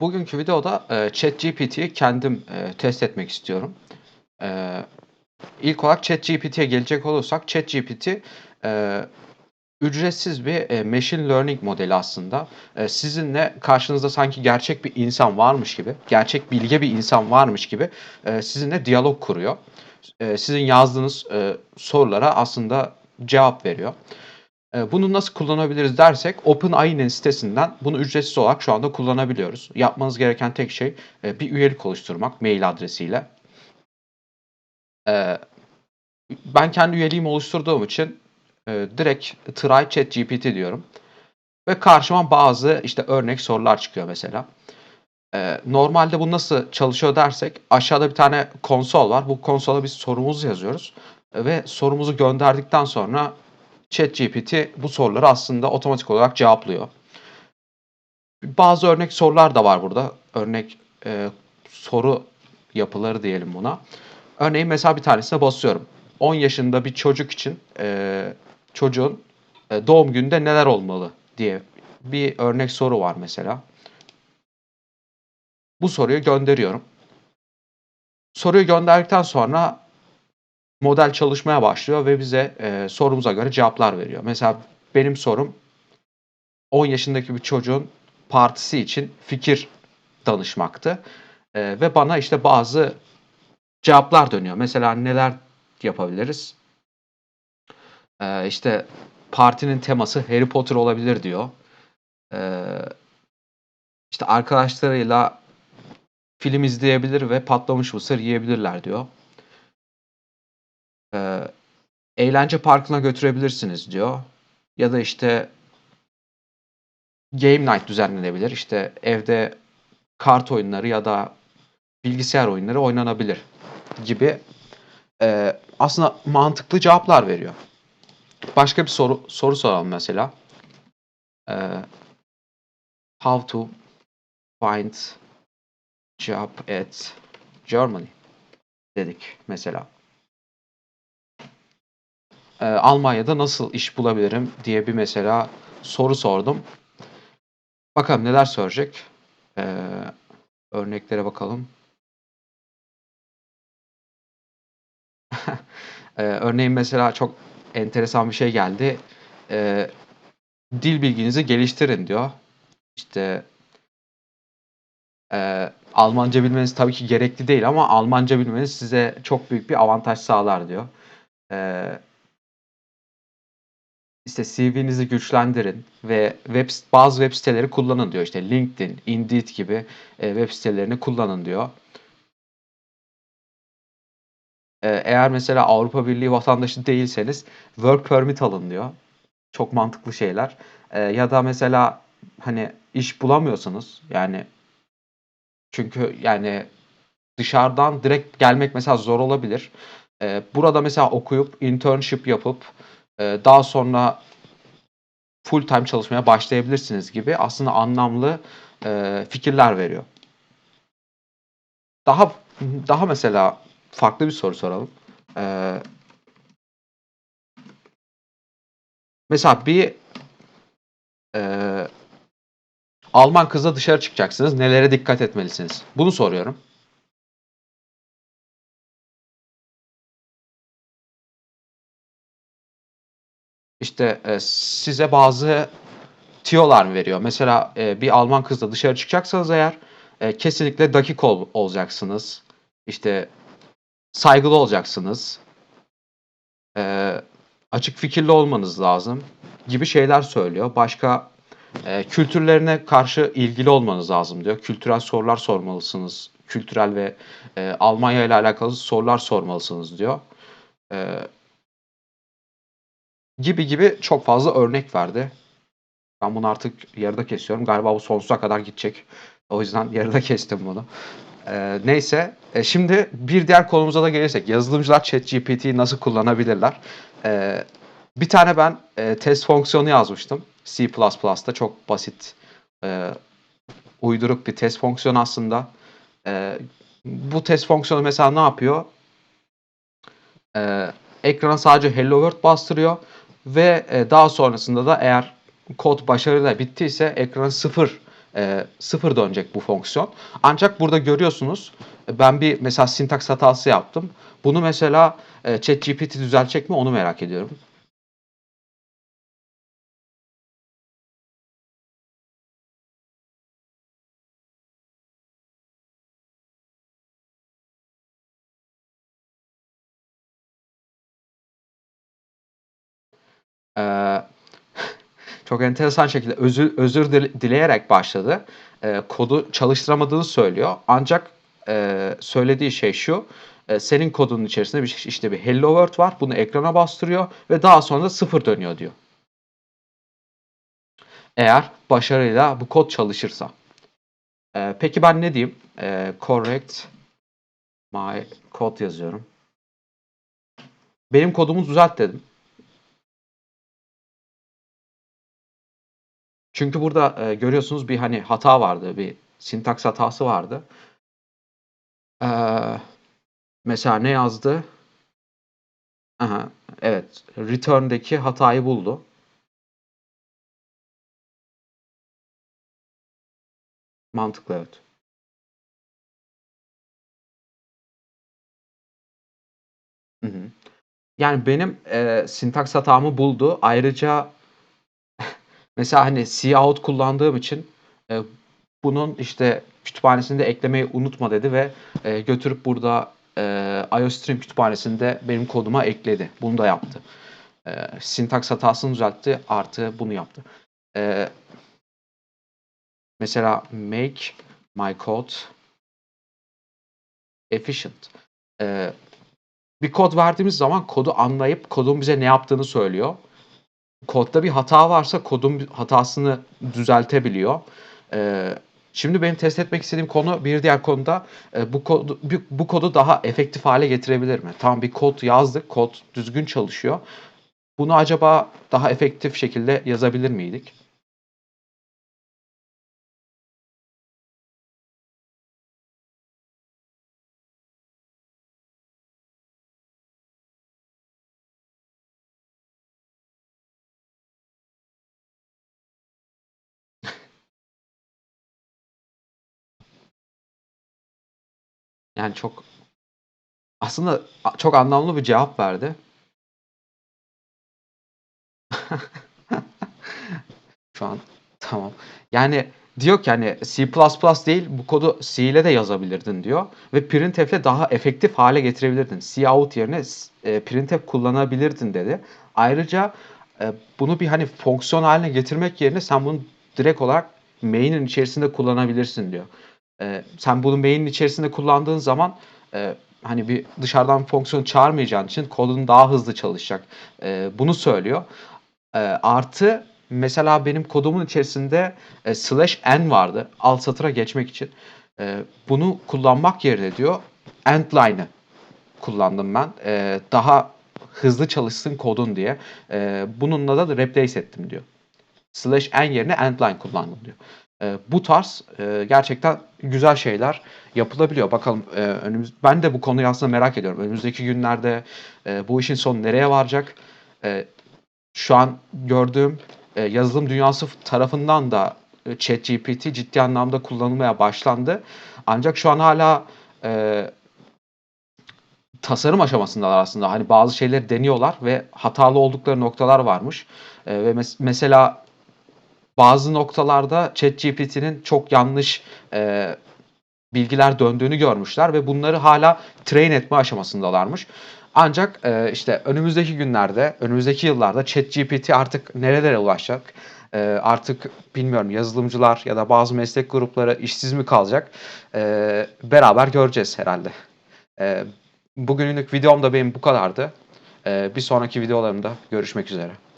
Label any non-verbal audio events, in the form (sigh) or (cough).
Bugünkü videoda e, ChatGPT'yi kendim e, test etmek istiyorum. E, ilk olarak ChatGPT'ye gelecek olursak ChatGPT e, ücretsiz bir e, machine learning modeli aslında. E, sizinle karşınızda sanki gerçek bir insan varmış gibi, gerçek bilge bir insan varmış gibi e, sizinle diyalog kuruyor. E, sizin yazdığınız e, sorulara aslında cevap veriyor. Ee, bunu nasıl kullanabiliriz dersek OpenAI'nin sitesinden bunu ücretsiz olarak şu anda kullanabiliyoruz. Yapmanız gereken tek şey e, bir üyelik oluşturmak mail adresiyle. Ee, ben kendi üyeliğimi oluşturduğum için e, direkt try ChatGPT diyorum. Ve karşıma bazı işte örnek sorular çıkıyor mesela. Normalde bu nasıl çalışıyor dersek aşağıda bir tane konsol var. Bu konsola biz sorumuzu yazıyoruz. Ve sorumuzu gönderdikten sonra ChatGPT bu soruları aslında otomatik olarak cevaplıyor. Bazı örnek sorular da var burada. Örnek e, soru yapıları diyelim buna. Örneğin mesela bir tanesine basıyorum. 10 yaşında bir çocuk için e, çocuğun e, doğum gününde neler olmalı diye bir örnek soru var mesela. Bu soruyu gönderiyorum. Soruyu gönderdikten sonra model çalışmaya başlıyor ve bize e, sorumuza göre cevaplar veriyor. Mesela benim sorum 10 yaşındaki bir çocuğun partisi için fikir danışmaktı. E, ve bana işte bazı cevaplar dönüyor. Mesela neler yapabiliriz? E, işte partinin teması Harry Potter olabilir diyor. E, işte arkadaşlarıyla film izleyebilir ve patlamış mısır yiyebilirler diyor. Eğlence parkına götürebilirsiniz diyor. Ya da işte game night düzenlenebilir. İşte evde kart oyunları ya da bilgisayar oyunları oynanabilir gibi eee, aslında mantıklı cevaplar veriyor. Başka bir soru soru soralım mesela. Eee, how to find job at Germany dedik mesela e, Almanya'da nasıl iş bulabilirim diye bir mesela soru sordum. Bakalım neler söyleyecek. E, örneklere bakalım. (laughs) e, örneğin mesela çok enteresan bir şey geldi. E, dil bilginizi geliştirin diyor. İşte e, Almanca bilmeniz tabii ki gerekli değil ama Almanca bilmeniz size çok büyük bir avantaj sağlar diyor. E, işte CV'nizi güçlendirin ve web bazı web siteleri kullanın diyor. İşte LinkedIn, Indeed gibi e, web sitelerini kullanın diyor. E, eğer mesela Avrupa Birliği vatandaşı değilseniz work permit alın diyor. Çok mantıklı şeyler. E, ya da mesela hani iş bulamıyorsanız yani çünkü yani dışarıdan direkt gelmek mesela zor olabilir. Burada mesela okuyup internship yapıp daha sonra full time çalışmaya başlayabilirsiniz gibi aslında anlamlı e, fikirler veriyor. Daha daha mesela farklı bir soru soralım. Ee, mesela bir e, Alman kızla dışarı çıkacaksınız. Nelere dikkat etmelisiniz? Bunu soruyorum. İşte e, size bazı tiyolar veriyor. Mesela e, bir Alman kızla dışarı çıkacaksanız eğer e, kesinlikle dakik ol, olacaksınız. İşte saygılı olacaksınız. E, açık fikirli olmanız lazım gibi şeyler söylüyor. Başka e, kültürlerine karşı ilgili olmanız lazım diyor. Kültürel sorular sormalısınız. Kültürel ve e, Almanya ile alakalı sorular sormalısınız diyor. E, gibi gibi çok fazla örnek verdi. Ben bunu artık yarıda kesiyorum. Galiba bu sonsuza kadar gidecek. O yüzden (laughs) yarıda kestim bunu. Ee, neyse. E, şimdi bir diğer konumuza da gelirsek. Yazılımcılar ChatGPT'yi nasıl kullanabilirler? Ee, bir tane ben e, test fonksiyonu yazmıştım. C++'da çok basit e, uyduruk bir test fonksiyonu aslında. E, bu test fonksiyonu mesela ne yapıyor? E, ekrana sadece Hello World bastırıyor ve e, daha sonrasında da eğer kod başarıyla bittiyse ekranı sıfır e, sıfır dönecek bu fonksiyon. Ancak burada görüyorsunuz e, ben bir mesela sintaks hatası yaptım. Bunu mesela e, ChatGPT düzeltecek mi onu merak ediyorum. Ee, (laughs) çok enteresan şekilde özür, özür dile- dileyerek başladı. Ee, kodu çalıştıramadığını söylüyor. Ancak e, söylediği şey şu. e, senin kodunun içerisinde bir, işte bir hello world var. Bunu ekrana bastırıyor ve daha sonra da sıfır dönüyor diyor. Eğer başarıyla bu kod çalışırsa. Ee, peki ben ne diyeyim? Ee, correct my code yazıyorum. Benim kodumu düzelt dedim. Çünkü burada e, görüyorsunuz bir hani hata vardı, bir sintaks hatası vardı. Ee, mesela ne yazdı? Aha, evet, return'deki hatayı buldu. Mantıklı evet. Hı hı. Yani benim e, sintaks hatamı buldu. Ayrıca mesela hani cout kullandığım için e, bunun işte kütüphanesinde eklemeyi unutma dedi ve e, götürüp burada e, IOStream kütüphanesinde benim koduma ekledi. Bunu da yaptı. E, sintaks hatasını düzeltti artı bunu yaptı. E, mesela make my code efficient. E, bir kod verdiğimiz zaman kodu anlayıp kodun bize ne yaptığını söylüyor. Kodda bir hata varsa kodun hatasını düzeltebiliyor. Ee, şimdi benim test etmek istediğim konu bir diğer konuda e, bu kodu bu, bu kodu daha efektif hale getirebilir mi? Tamam bir kod yazdık, kod düzgün çalışıyor. Bunu acaba daha efektif şekilde yazabilir miydik? Yani çok aslında çok anlamlı bir cevap verdi. (laughs) Şu an tamam. Yani diyor ki hani C++ değil bu kodu C ile de yazabilirdin diyor ve printf'le daha efektif hale getirebilirdin. Cout yerine e, printf kullanabilirdin dedi. Ayrıca e, bunu bir hani fonksiyon haline getirmek yerine sen bunu direkt olarak main'in içerisinde kullanabilirsin diyor. E, sen bunu main'in içerisinde kullandığın zaman e, hani bir dışarıdan fonksiyon çağırmayacağın için kodun daha hızlı çalışacak. E, bunu söylüyor. E, artı mesela benim kodumun içerisinde e, slash n vardı alt satıra geçmek için. E, bunu kullanmak yerine diyor endline'ı kullandım ben. E, daha hızlı çalışsın kodun diye. E, bununla da replace ettim diyor. Slash n yerine endline kullandım diyor. E, bu tarz e, gerçekten güzel şeyler yapılabiliyor. Bakalım e, önümüz ben de bu konuyu aslında merak ediyorum. Önümüzdeki günlerde e, bu işin sonu nereye varacak? E, şu an gördüğüm e, yazılım dünyası tarafından da e, ChatGPT ciddi anlamda kullanılmaya başlandı. Ancak şu an hala e, tasarım aşamasındalar aslında. Hani bazı şeyleri deniyorlar ve hatalı oldukları noktalar varmış. E, ve mes- mesela bazı noktalarda ChatGPT'nin çok yanlış e, bilgiler döndüğünü görmüşler ve bunları hala train etme aşamasındalarmış. Ancak e, işte önümüzdeki günlerde, önümüzdeki yıllarda ChatGPT artık nerelere ulaşacak? E, artık bilmiyorum yazılımcılar ya da bazı meslek grupları işsiz mi kalacak? E, beraber göreceğiz herhalde. E, bugünlük videom da benim bu kadardı. E, bir sonraki videolarımda görüşmek üzere.